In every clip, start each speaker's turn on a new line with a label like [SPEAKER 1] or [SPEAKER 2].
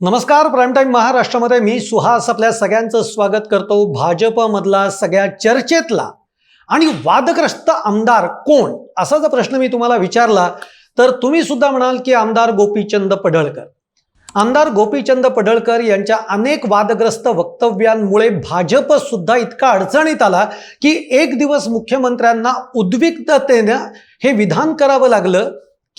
[SPEAKER 1] नमस्कार prime time महाराष्ट्रामध्ये मी सुहास आपल्या सगळ्यांचं स्वागत करतो. भाजपमधला सगळ्या चर्चेतला आणि वादग्रस्त आमदार कोण असा जर प्रश्न मी तुम्हाला विचारला तर तुम्ही सुद्धा म्हणाल की आमदार गोपीचंद पडळकर. आमदार गोपीचंद पडळकर यांच्या अनेक वादग्रस्त वक्तव्यांमुळे भाजप सुद्धा इतका अडचणीत आला की एक दिवस मुख्यमंत्र्यांना उद्विग्नतेनं हे विधान करावं लागलं.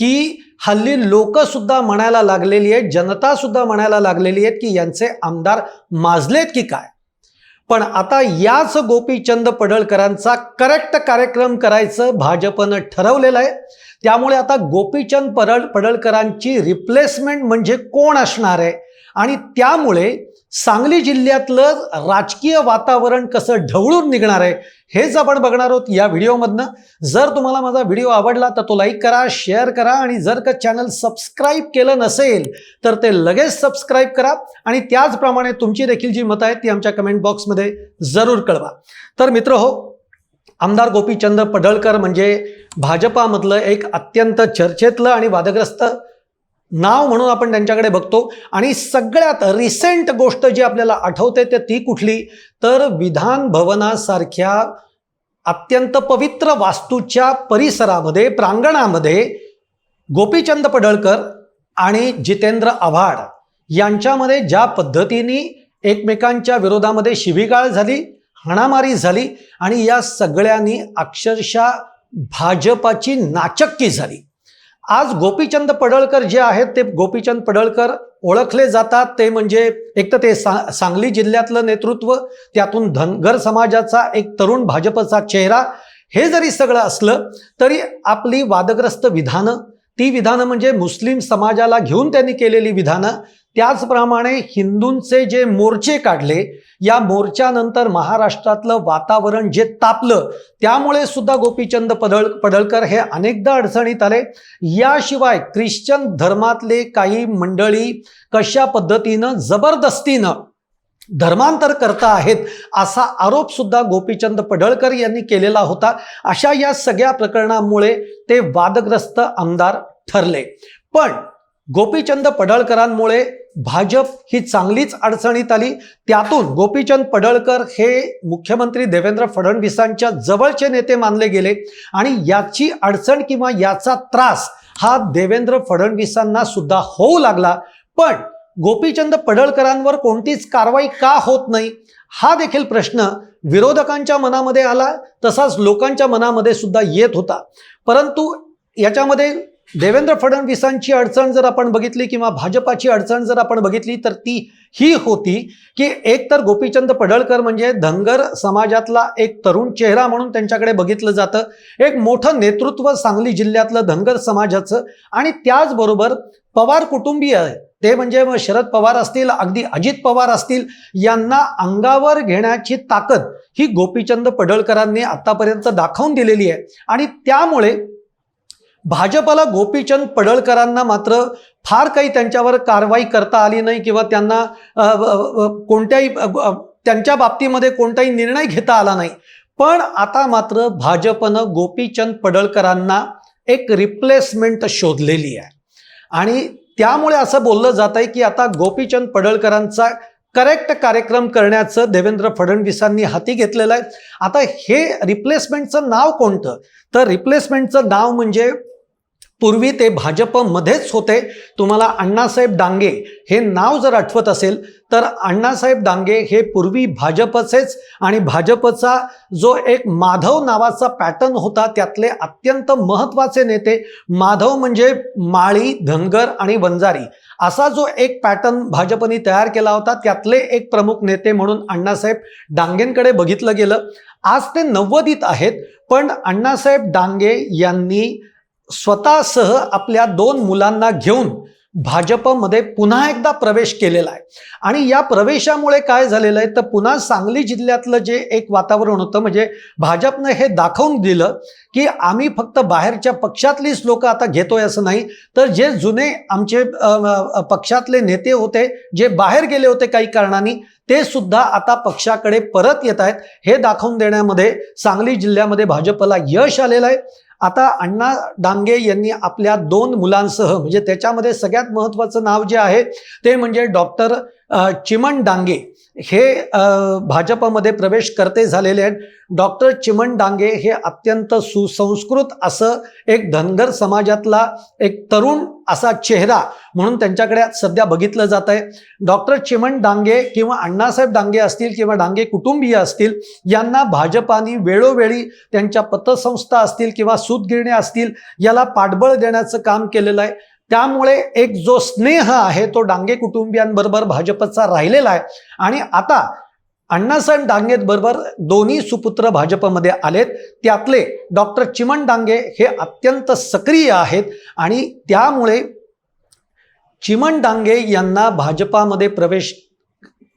[SPEAKER 1] की हल्ली लोकसुद्धा म्हणायला लागलेली आहेत जनतासुद्धा म्हणायला लागलेली आहेत की यांचे आमदार माजलेत की काय? पण आता याच गोपीचंद पडळकरांचा करेक्ट कार्यक्रम करायचं भाजपनं ठरवलेलं आहे. त्यामुळे आता गोपीचंद पडळ पडळकरांची रिप्लेसमेंट म्हणजे कोण असणार आहे? आणि त्यामुळे सांगली जिल्ह्यातलं राजकीय वातावरण कसं ढवळून निघणार आहे हेच आपण बघणार आहोत या व्हिडिओमधनं. जर तुम्हाला माझा व्हिडिओ आवडला तर तो लाईक करा शेअर करा आणि जर का चॅनल सबस्क्राईब केलं नसेल तर ते लगेच सबस्क्राईब करा आणि त्याचप्रमाणे तुमची देखील जी मतं आहेत ती आमच्या कमेंट बॉक्समध्ये जरूर कळवा. तर मित्र हो आमदार गोपीचंद पडळकर म्हणजे भाजपामधलं एक अत्यंत चर्चेतलं आणि वादग्रस्त नाव म्हणून आपण त्यांच्याकडे बघतो. आणि सगळ्यात रिसेंट गोष्ट जी आपल्याला आठवते ते ती कुठली? तर विधान भवनासारख्या अत्यंत पवित्र वास्तूच्या परिसरामध्ये प्रांगणामध्ये गोपीचंद पडळकर आणि जितेंद्र आव्हाड यांच्यामध्ये ज्या पद्धतीने एकमेकांच्या विरोधामध्ये शिवीगाळ झाली हाणामारी झाली आणि या सगळ्यांनी अक्षरशः भाजपाची नाचक्की झाली. आज गोपीचंद पडळकर जे आहेत ते गोपीचंद पडळकर ओळखले जातात. ते म्हणजे एक तर ते सा सांगली जिल्ह्यातलं नेतृत्व त्यातून धनगर समाजाचा एक तरुण भाजपचा चेहरा हे जरी सगळं असलं तरी आपली वादग्रस्त विधानं ती विधानं म्हणजे मुस्लिम समाजाला घेऊन त्यांनी केलेली विधानं त्याचप्रमाणे हिंदूंचे जे मोर्चे काढले या मोर्चानंतर महाराष्ट्रातलं वातावरण जे तापलं त्यामुळे सुद्धा गोपीचंद पडळ पडळकर हे अनेकदा अडचणीत आले. याशिवाय ख्रिश्चन धर्मातले काही मंडळी कशा पद्धतीनं जबरदस्तीनं धर्मांतर करता आहेत असा आरोप सुद्धा गोपीचंद पडळकर यांनी केलेला होता. अशा या सगळ्या प्रकरणामुळे ते वादग्रस्त आमदार ठरले. पण गोपीचंद पडळकरांमुळे भाजप ही चांगलीच अडचणीत आली. त्यातून गोपीचंद पडळकर हे मुख्यमंत्री देवेंद्र फडणवीसांच्या जवळचे नेते मानले गेले आणि याची अडचण किंवा याचा त्रास हा देवेंद्र फडणवीसांना सुद्धा होऊ लागला. पण गोपीचंद पडळकरांवर कोणतीच कारवाई का होत नाही? हा देखील प्रश्न विरोधकांच्या मनामध्ये आला तसाच लोकांच्या मनामध्ये सुद्धा येत होता. परंतु याच्यामध्ये देवेंद्र फडणवीसांची अडचण जर आपण बघितली किंवा भाजपाची अडचण जर आपण बघितली तर ती ही होती की एक तर गोपीचंद पडळकर म्हणजे धनगर समाजातला एक तरुण चेहरा म्हणून त्यांच्याकडे बघितलं जातं. एक मोठं नेतृत्व सांगली जिल्ह्यातलं धनगर समाजाचं आणि त्याचबरोबर पवार कुटुंबीय ते म्हणजे मग शरद पवार असतील अगदी अजित पवार असतील यांना अंगावर घेण्याची ताकद ही गोपीचंद पडळकरांनी आतापर्यंत दाखवून दिलेली आहे. आणि त्यामुळे भाजपला गोपीचंद पडळकरांना मात्र फार काही त्यांच्यावर कारवाई करता आली नाही किंवा त्यांना कोणत्याही त्यांच्या बाबतीमध्ये कोणताही निर्णय घेता आला नाही. पण आता मात्र भाजपनं गोपीचंद पडळकरांना एक रिप्लेसमेंट शोधलेली आहे. आणि त्यामुळे असं बोललं जात आहे की आता गोपीचंद पडळकरांचा करेक्ट कार्यक्रम करण्याचं देवेंद्र फडणवीसांनी हाती घेतलेलं आहे. आता हे रिप्लेसमेंटचं नाव कोणतं? तर रिप्लेसमेंटचं नाव म्हणजे पूर्वी ते भाजपमध्येच होते. तुम्हाला अण्णासाहेब डांगे हे नाव जर आठवत असेल तर अण्णासाहेब डांगे हे पूर्वी भाजपचेच आणि भाजपचा जो एक माधव नावाचा पॅटर्न होता त्यातले अत्यंत महत्त्वाचे नेते माधव म्हणजे माळी धनगर आणि वंजारी. असा जो एक पॅटर्न भाजपने तयार केला होता त्यातले एक प्रमुख नेते म्हणून अण्णासाहेब डांगेंकडे बघितलं गेलं. आज ते नव्वदीत आहेत पण अण्णासाहेब डांगे यांनी स्वतःसह आपल्या दोन मुलांना घेऊन भाजपमध्ये पुन्हा एकदा प्रवेश केलेला आहे. आणि या प्रवेशामुळे काय झालेलं आहे? तर पुन्हा सांगली जिल्ह्यातलं जे एक वातावरण होतं म्हणजे भाजपनं हे दाखवून दिलं की आम्ही फक्त बाहेरच्या पक्षातलीच लोक आता घेतोय असं नाही. तर जे जुने आमचे पक्षातले नेते होते जे बाहेर गेले होते काही कारणाने ते सुद्धा आता पक्षाकडे परत येत आहेत. हे दाखवून देण्यामध्ये सांगली जिल्ह्यामध्ये भाजपला यश आलेलं आहे. आता अण्णा डांगे यांनी आपल्या दोन मुलांसह म्हणजे त्याच्यामध्ये सगळ्यात महत्त्वाचं नाव जे आहे ते म्हणजे डॉक्टर चिमण डांगे हे भाजपमध्ये प्रवेश करते झालेले आहेत. डॉक्टर चिमण डांगे हे अत्यंत सुसंस्कृत असं एक धनगर समाजातला एक तरुण असा चेहरा म्हणून त्यांच्याकडे सध्या बघितलं जात आहे. डॉक्टर चिमण डांगे किंवा अण्णासाहेब डांगे असतील किंवा डांगे कुटुंबीय असतील यांना भाजपाने वेळोवेळी त्यांच्या पतसंस्था असतील किंवा सूतगिरण्या असतील याला पाठबळ देण्याचं काम केलेलं आहे. त्यामुळे एक जो स्नेह आहे तो डांगे कुटुंबियांबरोबर भाजपचा राहिलेला आहे. आणि आता अण्णासाहेब डांगेत बरोबर दोन्ही सुपुत्र भाजपमध्ये आलेत. त्यातले डॉक्टर चिमण डांगे हे अत्यंत सक्रिय आहेत. आणि त्यामुळे चिमण डांगे यांना भाजपामध्ये प्रवेश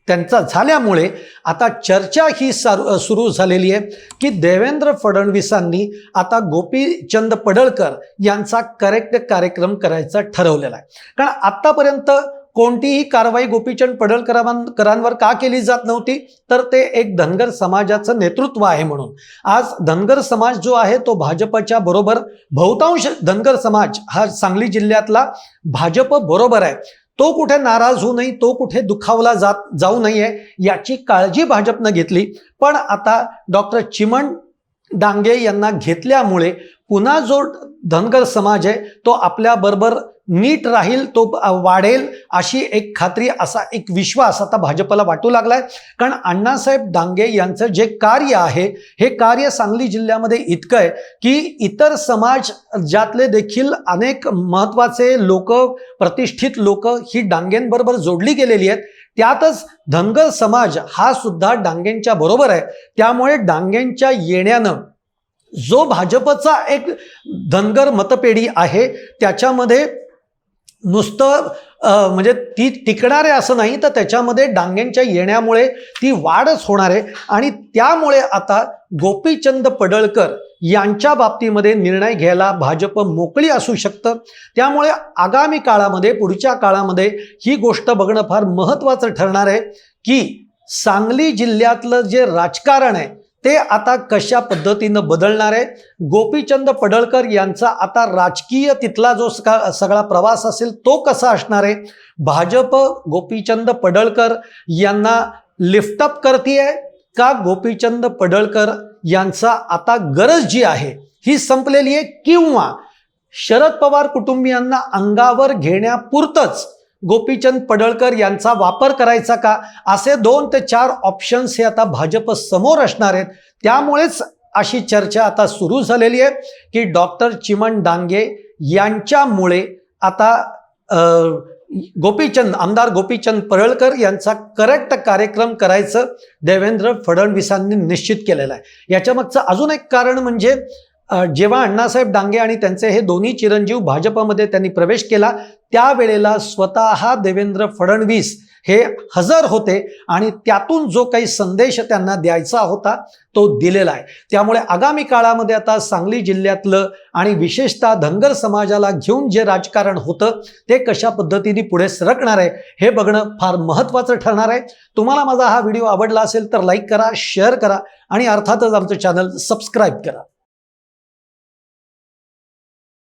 [SPEAKER 1] त्यांचा झाल्यामुळे आता चर्चा ही सार सुरू झालेली आहे की देवेंद्र फडणवीसांनी आता गोपीचंद पडळकर यांचा करेक्ट कार्यक्रम करायचा ठरवलेला आहे. कारण आत्तापर्यंत कोणतीही कारवाई गोपीचंद पडळकरांवर का केली जात नव्हती? तर ते एक धनगर समाजाचं नेतृत्व आहे म्हणून. आज धनगर समाज जो आहे तो भाजपच्या बरोबर बहुतांश धनगर समाज हा सांगली जिल्ह्यातला भाजप बरोबर आहे. तो कुठे नाराज होऊ नये तो कुठे दुखावला जात जाऊ नये याची काळजी भाजपनं घेतली. पण आता डॉक्टर चिमण डांगे यांना घेतल्यामुळे पुन्हा जो धनगर समाज आहे तो आपल्याबरोबर नीट राहील तो वाढेल अशी एक खात्री असा एक विश्वास आता भाजपला वाटू लागलाय. कारण अण्णासाहेब डांगे यांचं जे कार्य आहे हे कार्य सांगली जिल्ह्यामध्ये इतकं आहे की इतर समाज ज्यातले देखील अनेक महत्त्वाचे लोक प्रतिष्ठित लोक ही डांगेंबरोबर जोडली गेलेली आहेत. त्यातच धनगर समाज हा सुद्धा डांगेंच्या बरोबर आहे. त्यामुळे डांगेंच्या येण्यानं जो भाजपचा एक धनगर मतपेढी आहे त्याच्यामध्ये नुसतं म्हणजे ती टिकणार आहे असं नाही तर त्याच्यामध्ये डांगेंच्या येण्यामुळे ती वाढच होणार आहे. आणि त्यामुळे आता गोपीचंद पडळकर यांच्या बाबतीमध्ये निर्णय घ्यायला भाजप मोकळी असू शकतं. त्यामुळे आगामी काळामध्ये पुढच्या काळामध्ये ही गोष्ट बघणं फार महत्त्वाचं ठरणार आहे की सांगली जिल्ह्यातलं जे राजकारण आहे ते आता कशा पद्धतीनं बदलणार आहे? गोपीचंद पडळकर यांचा आता राजकीय तिथला जो सका- सगळा प्रवास असेल तो कसा असणार आहे? भाजप गोपीचंद पडळकर यांना लिफ्टअप करते का गोपीचंद पडळकर यांचा आता गरज जी आहे ही संपलेली आहे किंवा शरद पवार कुटुंबियांना अंगावर घेण्यापुरतंच गोपीचंद पडळकर यांचा वापर करायचा का? असे दोन ते चार ऑप्शन्स हे आता भाजप समोर असणार आहेत. त्यामुळेच अशी चर्चा आता सुरू झालेली आहे की डॉक्टर चिमण डांगे यांच्यामुळे आता गोपीचंद आमदार गोपीचंद पडळकर यांचा करेक्ट कार्यक्रम करायचं देवेंद्र फडणवीसांनी निश्चित केलेलं आहे. याच्यामागचं अजून एक कारण म्हणजे जेव्हा अण्णासाहेब डांगे आणि त्यांचे हे दोन्ही चिरंजीव भाजपमध्ये त्यांनी प्रवेश केला त्यावेळेला स्वतः देवेंद्र फडणवीस हे हजर होते आणि त्यातून जो काही संदेश त्यांना द्यायचा होता तो दिलेला आहे. त्यामुळे आगामी काळामध्ये आता सांगली जिल्ह्यातलं आणि विशेषतः धनगर समाजाला घेऊन जे राजकारण होतं ते कशा पद्धतीने पुढे सरकणार आहे हे बघणं फार महत्त्वाचं ठरणार आहे. तुम्हाला माझा हा व्हिडिओ आवडला असेल तर लाईक करा शेअर करा आणि अर्थातच आमचं चॅनल सबस्क्राईब करा.